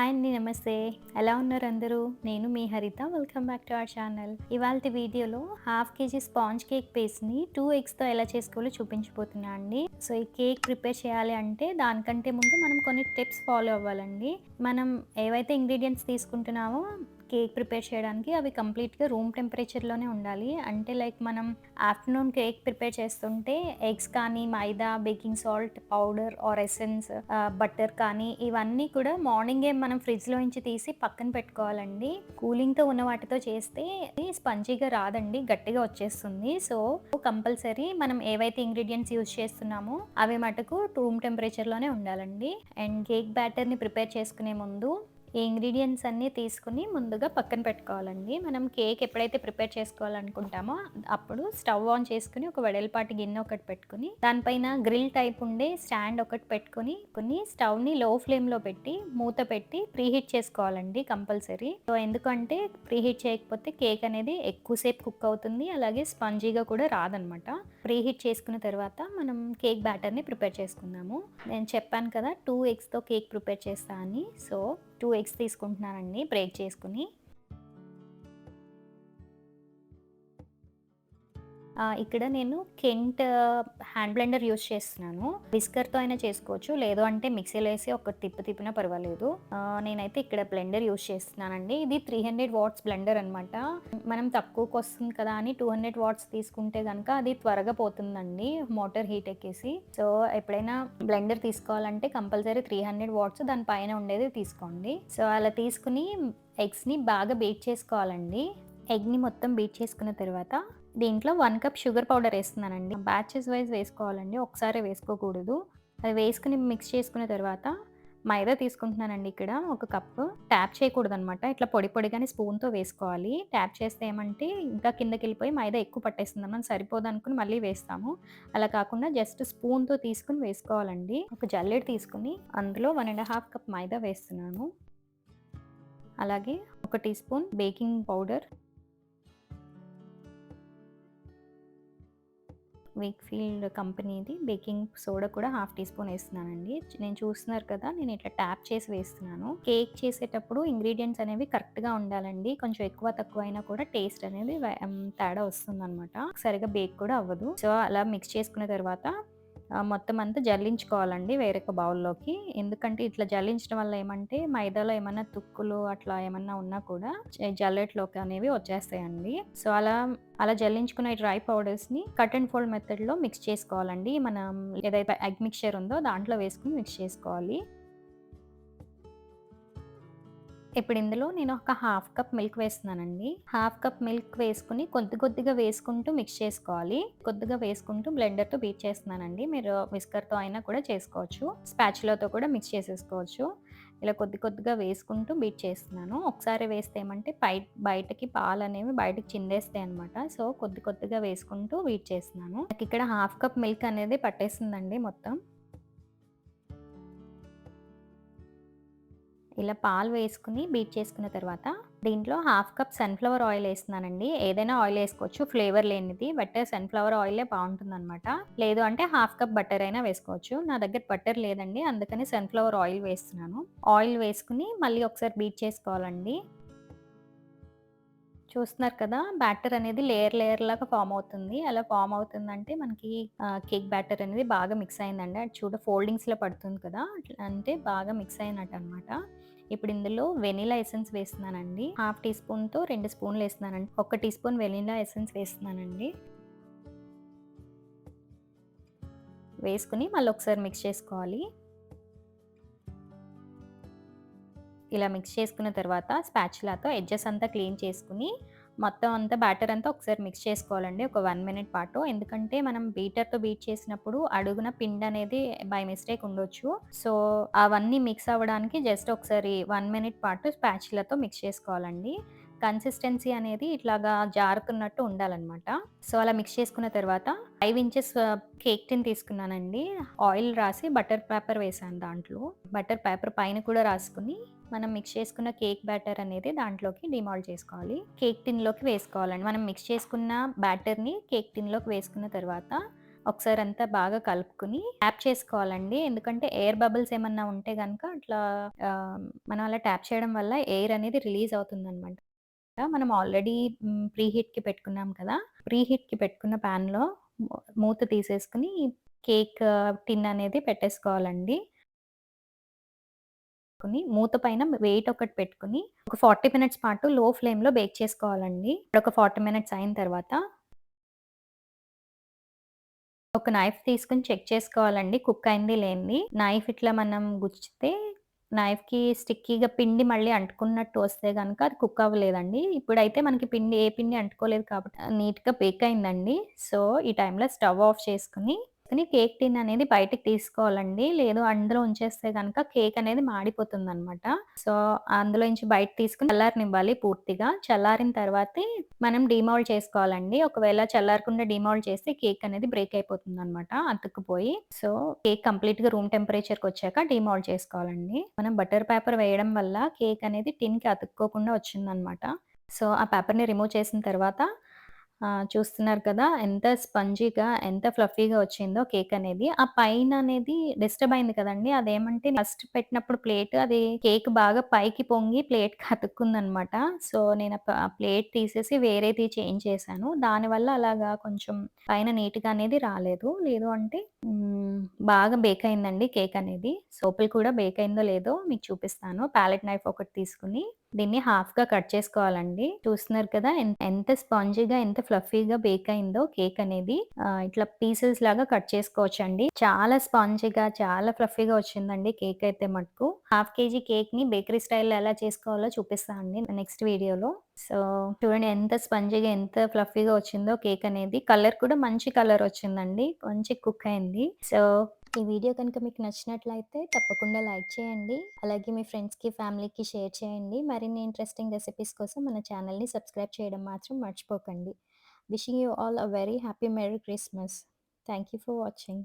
Hi అండి నమస్తే. ఎలా ఉన్నారు అందరూ? నేను మీ Haritha. Welcome back to our channel ఇవాళ వీడియోలో హాఫ్ కేజీ స్పాంజ్ కేక్ పేస్ట్ని టూ ఎగ్స్తో ఎలా చేసుకోవాలో చూపించబోతున్నా అండి. సో ఈ కేక్ ప్రిపేర్ చేయాలి అంటే దానికంటే ముందు మనం కొన్ని టిప్స్ ఫాలో అవ్వాలండి. మనం ఏవైతే ఇంగ్రీడియంట్స్ తీసుకుంటున్నామో కేక్ ప్రిపేర్ చేయడానికి అవి కంప్లీట్గా రూమ్ టెంపరేచర్లోనే ఉండాలి. అంటే లైక్ మనం ఆఫ్టర్నూన్ కేక్ ప్రిపేర్ చేస్తుంటే ఎగ్స్ కానీ maida baking salt powder or essence butter కానీ ఇవన్నీ కూడా మార్నింగే మనం ఫ్రిడ్జ్లో నుంచి తీసి పక్కన పెట్టుకోవాలండి. కూలింగ్తో ఉన్న వాటితో చేస్తే స్పంజీగా రాదండి గట్టిగా వచ్చేస్తుంది. సో కంపల్సరీ మనం ఏవైతే ఇంగ్రీడియంట్స్ యూజ్ చేస్తున్నామో అవి మటుకు రూమ్ టెంపరేచర్లోనే ఉండాలండి. అండ్ కేక్ బ్యాటర్ని ప్రిపేర్ చేసుకునే ముందు ఈ ఇంగ్రీడియంట్స్ అన్నీ తీసుకుని ముందుగా పక్కన పెట్టుకోవాలండి. మనం కేక్ ఎప్పుడైతే ప్రిపేర్ చేసుకోవాలనుకుంటామో అప్పుడు స్టవ్ ఆన్ చేసుకుని ఒక వెడల్పాటి గిన్నె ఒకటి పెట్టుకుని దానిపైన గ్రిల్ టైప్ ఉండే స్టాండ్ ఒకటి పెట్టుకుని కొన్ని స్టవ్ని లో ఫ్లేమ్లో పెట్టి మూత పెట్టి ప్రీహీట్ చేసుకోవాలండి కంపల్సరీ సో ఎందుకంటే ప్రీహీట్ చేయకపోతే కేక్ అనేది ఎక్కువసేపు కుక్ అవుతుంది అలాగే స్పంజీగా కూడా రాదనమాట. ప్రీహీట్ చేసుకున్న తర్వాత మనం కేక్ బ్యాటర్ని ప్రిపేర్ చేసుకుందాము. నేను చెప్పాను కదా టూ ఎగ్స్తో కేక్ ప్రిపేర్ చేస్తా అని. సో టూ ఎగ్స్ తీసుకుంటున్నానండి బ్రేక్ చేసుకుని. ఇక్కడ నేను కెంట్ హ్యాండ్ బ్లెండర్ యూస్ చేస్తున్నాను. విస్కర్తో అయినా చేసుకోవచ్చు. లేదు అంటే మిక్సీలో వేసి ఒక తిప్పు తిప్పినా పర్వాలేదు. నేనైతే ఇక్కడ బ్లెండర్ యూస్ చేస్తున్నానండి. ఇది త్రీ హండ్రెడ్ వాట్స్ బ్లెండర్ అనమాట మనం తక్కువకి వస్తుంది కదా అని టూ హండ్రెడ్ వాట్స్ తీసుకుంటే కనుక అది త్వరగా పోతుందండి. మోటార్ హీట్ ఎక్కేసి. సో ఎప్పుడైనా బ్లెండర్ తీసుకోవాలంటే కంపల్సరీ త్రీ హండ్రెడ్ వాట్స్ దాని పైన ఉండేది తీసుకోండి. సో అలా తీసుకుని ఎగ్స్ని బాగా బీట్ చేసుకోవాలండి. ఎగ్ని మొత్తం బీట్ చేసుకున్న తర్వాత దీంట్లో వన్ కప్ షుగర్ పౌడర్ వేస్తున్నానండి. బ్యాచెస్ వైజ్ వేసుకోవాలండి. ఒకసారి వేసుకోకూడదు. అది వేసుకుని మిక్స్ చేసుకున్న తర్వాత మైదా తీసుకుంటున్నానండి ఇక్కడ ఒక కప్పు ట్యాప్ చేయకూడదు అనమాట ఇట్లా పొడి పొడిగానే స్పూన్తో వేసుకోవాలి. ట్యాప్ చేస్తే ఏమంటే ఇంకా కిందకి వెళ్ళిపోయి మైదా ఎక్కువ పట్టేస్తుంది. మనం సరిపోదు అనుకుని మళ్ళీ వేస్తాము. అలా కాకుండా జస్ట్ స్పూన్తో తీసుకుని వేసుకోవాలండి. ఒక జల్లెడ తీసుకుని అందులో one and half cup maida వేస్తున్నాను. అలాగే ఒక teaspoon baking powder. Weikfield కంపెనీది బేకింగ్ సోడా కూడా హాఫ్ టీ స్పూన్ వేస్తున్నానండి. నేను చూస్తున్నారు కదా నేను ఇట్లా ట్యాప్ చేసి వేస్తున్నాను. కేక్ చేసేటప్పుడు ఇంగ్రీడియంట్స్ అనేవి కరెక్ట్గా ఉండాలండి. కొంచెం ఎక్కువ తక్కువ అయినా కూడా టేస్ట్ అనేది తేడా వస్తుంది అనమాట సరిగా బేక్ కూడా అవ్వదు. సో అలా మిక్స్ చేసుకున్న తర్వాత మొత్తం అంతా జల్లించుకోవాలండి వేరొక బౌల్లోకి. ఎందుకంటే ఇట్లా జల్లించడం వల్ల ఏమంటే మైదాలో ఏమైనా తుక్కులు అట్లా ఏమన్నా ఉన్నా కూడా జల్లెట్లోకి అనేవి వచ్చేస్తాయండి. సో అలా అలా జల్లించుకున్న డ్రై పౌడర్స్ని కట్ అండ్ ఫోల్డ్ మెథడ్లో మిక్స్ చేసుకోవాలండి. మనం ఏదైతే ఎగ్ మిక్చర్ ఉందో దాంట్లో వేసుకుని మిక్స్ చేసుకోవాలి. ఇప్పుడు ఇందులో నేను ఒక హాఫ్ కప్ మిల్క్ వేస్తున్నానండి. హాఫ్ కప్ మిల్క్ వేసుకుని కొద్ది కొద్దిగా వేసుకుంటూ మిక్స్ చేసుకోవాలి. కొద్దిగా వేసుకుంటూ బ్లెండర్తో బీట్ చేస్తున్నానండి. మీరు విస్కర్తో అయినా కూడా చేసుకోవచ్చు. స్పాచులతో కూడా మిక్స్ చేసేసుకోవచ్చు. ఇలా కొద్ది కొద్దిగా వేసుకుంటూ బీట్ చేస్తున్నాను. ఒకసారి వేస్తే ఏమంటే పై బయటకి పాలు అనేవి బయటకి చిందేస్తాయి అనమాట సో కొద్ది కొద్దిగా వేసుకుంటూ బీట్ చేస్తున్నాను. నాకు ఇక్కడ హాఫ్ కప్ మిల్క్ అనేది పట్టేసిందండి మొత్తం. ఇలా పాలు వేసుకుని బీట్ చేసుకున్న తర్వాత దీంట్లో హాఫ్ కప్ సన్ఫ్లవర్ ఆయిల్ వేస్తున్నానండి. ఏదైనా ఆయిల్ వేసుకోవచ్చు. ఫ్లేవర్ లేనిది బట్ సన్ఫ్లవర్ ఆయిలే బాగుంటుంది అనమాట లేదు అంటే హాఫ్ కప్ బటర్ అయినా వేసుకోవచ్చు. నా దగ్గర బటర్ లేదండి. అందుకని సన్ఫ్లవర్ ఆయిల్ వేస్తున్నాను. ఆయిల్ వేసుకుని మళ్ళీ ఒకసారి బీట్ చేసుకోవాలండి. చూస్తున్నారు కదా బ్యాటర్ అనేది లేయర్ లేయర్ లాగా ఫామ్ అవుతుంది. అలా ఫామ్ అవుతుందంటే మనకి కేక్ బ్యాటర్ అనేది బాగా మిక్స్ అయిందండి. అది చూడ ఫోల్డింగ్స్లో పడుతుంది కదా అట్లా అంటే బాగా మిక్స్ అయినట్టు అనమాట ఇప్పుడు ఇందులో వెనీలా ఎసెన్స్ వేస్తున్నానండి. హాఫ్ టీ స్పూన్తో రెండు స్పూన్లు వేస్తున్నానండి. ఒక టీ స్పూన్ వెనీలా ఎసెన్స్ వేస్తున్నానండి. వేసుకుని మళ్ళీ ఒకసారి మిక్స్ చేసుకోవాలి. ఇలా మిక్స్ చేసుకున్న తర్వాత స్పాచులాతో ఎడ్జెస్ అంతా క్లీన్ చేసుకుని మొత్తం అంతా బ్యాటర్ అంతా ఒకసారి మిక్స్ చేసుకోవాలండి ఒక వన్ మినిట్ పాటు. ఎందుకంటే మనం బీటర్తో బీట్ చేసినప్పుడు అడుగున పిండి అనేది బై మిస్టేక్ ఉండొచ్చు. సో అవన్నీ మిక్స్ అవ్వడానికి జస్ట్ ఒకసారి వన్ మినిట్ పాటు స్పాచులతో మిక్స్ చేసుకోవాలండి. కన్సిస్టెన్సీ అనేది ఇట్లాగా జారుతున్నట్టు ఉండాలన్నమాట. సో అలా మిక్స్ చేసుకున్న తర్వాత ఫైవ్ ఇంచెస్ కేక్ టిన్ తీసుకున్నానండి. ఆయిల్ రాసి బటర్ పేపర్ వేసాను దాంట్లో. బటర్ పేపర్ పైన కూడా రాసుకుని మనం మిక్స్ చేసుకున్న కేక్ బ్యాటర్ అనేది దాంట్లోకి డిమాల్ట్ చేసుకోవాలి. కేక్ టిన్లోకి వేసుకోవాలండి. మనం మిక్స్ చేసుకున్న బ్యాటర్ని కేక్ టిన్లోకి వేసుకున్న తర్వాత ఒకసారి అంతా బాగా కలుపుకొని ట్యాప్ చేసుకోవాలండి. ఎందుకంటే ఎయిర్ బబుల్స్ ఏమన్నా ఉంటే కనుక అట్లా uh, మనం అలా ట్యాప్ చేయడం వల్ల ఎయిర్ అనేది రిలీజ్ అవుతుందనమాట. మనం ఆల్రెడీ ప్రీ ప్రీ హీట్‌కి పెట్టుకున్నాం కదా! ప్రీ హీట్‌కి పెట్టుకున్న పాన్‌లో మూత తీసేసుకొని కేక్ టిన్ అనేది పెట్టేసుకోవాలండి. మూత పైన వెయిట్ ఒకటి పెట్టుకొని ఒక 40 మినిట్స్ పాటు లో ఫ్లేమ్‌లో బేక్ చేసుకోవాలండి. ఒక 40 మినిట్స్ అయిన తర్వాత ఒక నైఫ్ తీసుకుని చెక్ చేసుకోవాలండి కుక్ అయింది లేనిది. నైఫ్ ఇట్లా మనం గుచ్చితే నైఫ్‌కి స్టిక్కీగా పిండి మళ్ళీ అంటుకున్నట్టు వస్తే కనుక అది కుక్ అవ్వలేదండి. ఇప్పుడైతే మనకి పిండి ఏ పిండి అంటుకోలేదు కాబట్టి నీట్‌గా బేక్ అయిందండి. సో, ఈ టైంలో స్టవ్ ఆఫ్ చేసుకుని కానీ కేక్ టిన్ అనేది బయటికి తీసుకోవాలండి. లేదు అందులో ఉంచేస్తే కనుక కేక్ అనేది మాడిపోతుందనమాట. సో, అందులో నుంచి బయట తీసుకొని చల్లారనివ్వాలి పూర్తిగా. చల్లారిన తర్వాతే మనం డీమౌల్డ్ చేసుకోవాలండి. ఒకవేళ చల్లారకుండా డీమౌల్డ్ చేస్తే కేక్ అనేది బ్రేక్ అయిపోతుంది అనమాట అతుక్కుపోయి. సో, కేక్ కంప్లీట్‌గా రూమ్ టెంపరేచర్‌కొచ్చాక డీమౌల్డ్ చేసుకోవాలండి. మనం బటర్ పేపర్ వేయడం వల్ల కేక్ అనేది టిన్‌కి అతుక్కోకుండా వచ్చిందనమాట. సో, ఆ పేపర్‌ని రిమూవ్ చేసిన తర్వాత చూస్తున్నారు కదా! ఎంత స్పంజీగా, ఎంత ఫ్లఫీగా వచ్చిందో కేక్ అనేది. ఆ పైన అనేది డిస్టర్బ్ అయింది కదండి అదేమంటే ఫస్ట్ పెట్టినప్పుడు ప్లేట్ అది కేక్ బాగా పైకి పొంగి ప్లేట్ కతుక్కుందనమాట సో, నేను ఆ ప్లేట్ తీసేసి వేరేది చేంజ్ చేశాను. దానివల్ల అలాగా కొంచెం పైన నీట్‌గా అనేది రాలేదు. లేదు అంటే బాగా బేక్ అయిందండి కేక్ అనేది. సోపులు కూడా బేక్ అయిందో లేదో మీకు చూపిస్తాను. ప్యాలెట్ నైఫ్ ఒకటి తీసుకొని దీన్ని హాఫ్‌గా కట్ చేసుకోవాలండి. చూస్తున్నారు కదా! ఎంత స్పాంజీగా, ఎంత ఫ్లఫీగా బేక్ అయిందో కేక్ అనేది. ఇట్లా పీసెస్ లాగా కట్ చేసుకోవచ్చండి. చాలా స్పాంజీగా, చాలా ఫ్లఫీగా వచ్చిందండి కేక్ అయితే మటుకు. హాఫ్ కేజీ కేక్‌ని బేకరీ స్టైల్‌లో ఎలా చేసుకోవాలో చూపిస్తా అండి నెక్స్ట్ వీడియోలో. సో, చూడండి ఎంత స్పంజీగా, ఎంత ఫ్లఫీగా వచ్చిందో కేక్ అనేది. కలర్ కూడా మంచి కలర్ వచ్చిందండి. మంచి కుక్ అయింది. సో, ఈ వీడియో కనుక మీకు నచ్చినట్లయితే తప్పకుండా లైక్ చేయండి. అలాగే మీ ఫ్రెండ్స్‌కి, ఫ్యామిలీకి షేర్ చేయండి. మరిన్ని ఇంట్రెస్టింగ్ రెసిపీస్ కోసం మన ఛానల్‌ని సబ్స్క్రైబ్ చేయడం మాత్రం మర్చిపోకండి. Wishing you all a very happy merry Christmas. Thank you for watching.